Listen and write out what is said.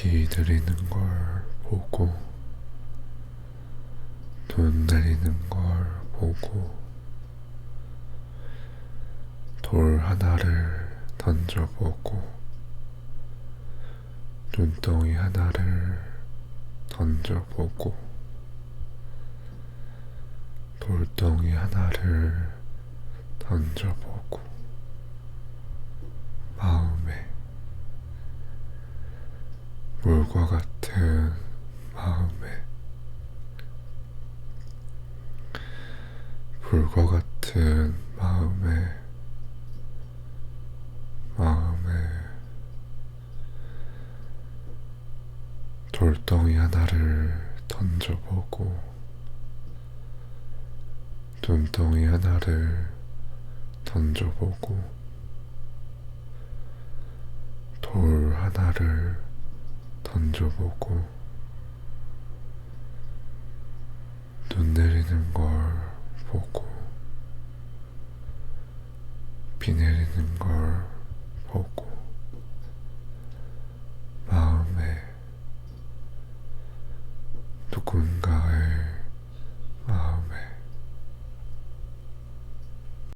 비 내리는 걸 보고 눈 내리는 걸 보고 돌 하나를 던져보고 눈덩이 하나를 던져보고 돌덩이 하나를 던져보고 마음에 물과 같은 마음에 불과 같은 마음에 마음에 돌덩이 하나를 던져보고 눈덩이 하나를 던져보고 돌 하나를 던져보고 눈 내리는 걸 보고 비 내리는 걸 보고 마음에 누군가의